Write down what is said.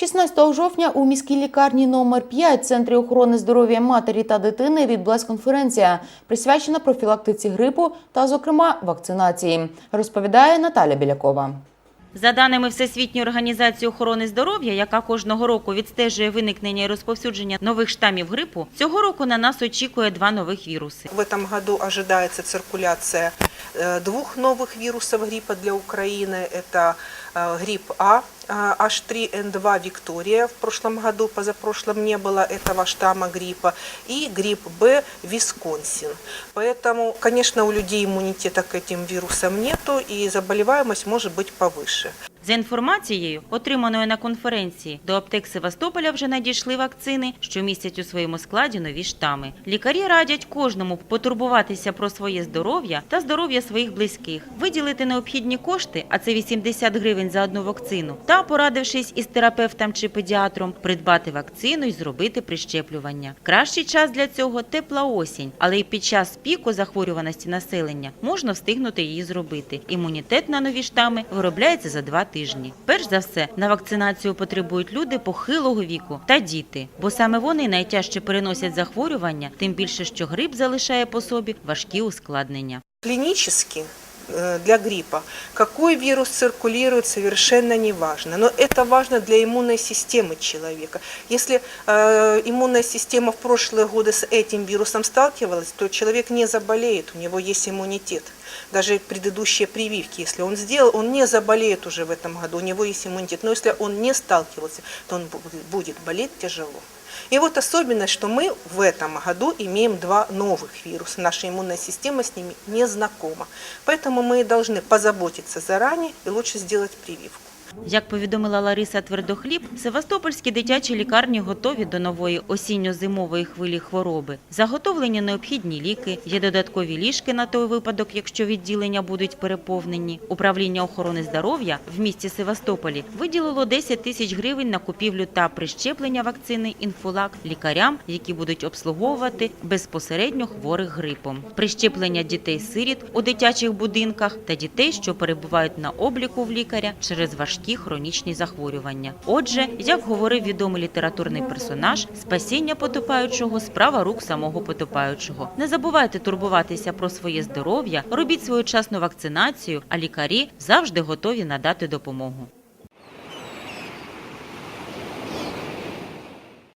16 жовтня у міській лікарні номер 5 Центрі охорони здоров'я матері та дитини відбулась конференція, присвячена профілактиці грипу та, зокрема, вакцинації, розповідає Наталя Білякова. За даними Всесвітньої організації охорони здоров'я, яка кожного року відстежує виникнення і розповсюдження нових штамів грипу, цього року на нас очікує два нових віруси. В этом году ожидается циркуляция э, двух новых вирусов гриппа для Украины. Это э, грипп А, э, H3N2 Виктория. В прошлом году, позапрошлом не было этого штамма гриппа. И грипп Б Висконсин. Поэтому, конечно, у людей иммунитета к этим вирусам нету, и заболеваемость может быть повыше. Gracias. За інформацією, отриманою на конференції, до аптек Севастополя вже надійшли вакцини, що містять у своєму складі нові штами. Лікарі радять кожному потурбуватися про своє здоров'я та здоров'я своїх близьких, виділити необхідні кошти, а це 80 гривень за одну вакцину, та, порадившись із терапевтом чи педіатром, придбати вакцину і зробити прищеплювання. Кращий час для цього тепла осінь, але й під час піку захворюваності населення можна встигнути її зробити. Імунітет на нові штами виробляється за два тижні. Перш за все, на вакцинацію потребують люди похилого віку та діти, бо саме вони найтяжче переносять захворювання, тим більше, що грип залишає по собі важкі ускладнення. Э, для гриппа какой вирус циркулирует совершенно не важно, но это важно для иммунной системы человека. Если э, иммунная система в прошлые годы с этим вирусом сталкивалась, то человек не заболеет, у него есть иммунитет. Даже предыдущие прививки, если он сделал, он не заболеет уже в этом году, у него есть иммунитет. Но если он не сталкивался, то он бу- будет болеть тяжело. И вот особенность, что мы в этом году имеем два новых вируса. Наша иммунная система с ними не знакома. Поэтому мы должны позаботиться заранее и лучше сделать прививку. Як повідомила Лариса Твердохліб, Севастопольські дитячі лікарні готові до нової осінньо-зимової хвилі хвороби. Заготовлені необхідні ліки, є додаткові ліжки на той випадок, якщо відділення будуть переповнені. Управління охорони здоров'я в місті Севастополі виділило 10 тисяч гривень на купівлю та прищеплення вакцини інфулак лікарям, які будуть обслуговувати безпосередньо хворих грипом. Прищеплення дітей-сиріт у дитячих будинках та дітей, що перебувають на обліку в лікаря через важкі хронічні захворювання. Отже, як говорив відомий літературний персонаж, спасіння потопаючого справа рук самого потопаючого. Не забувайте турбуватися про своє здоров'я, робіть своєчасну вакцинацію, а лікарі завжди готові надати допомогу.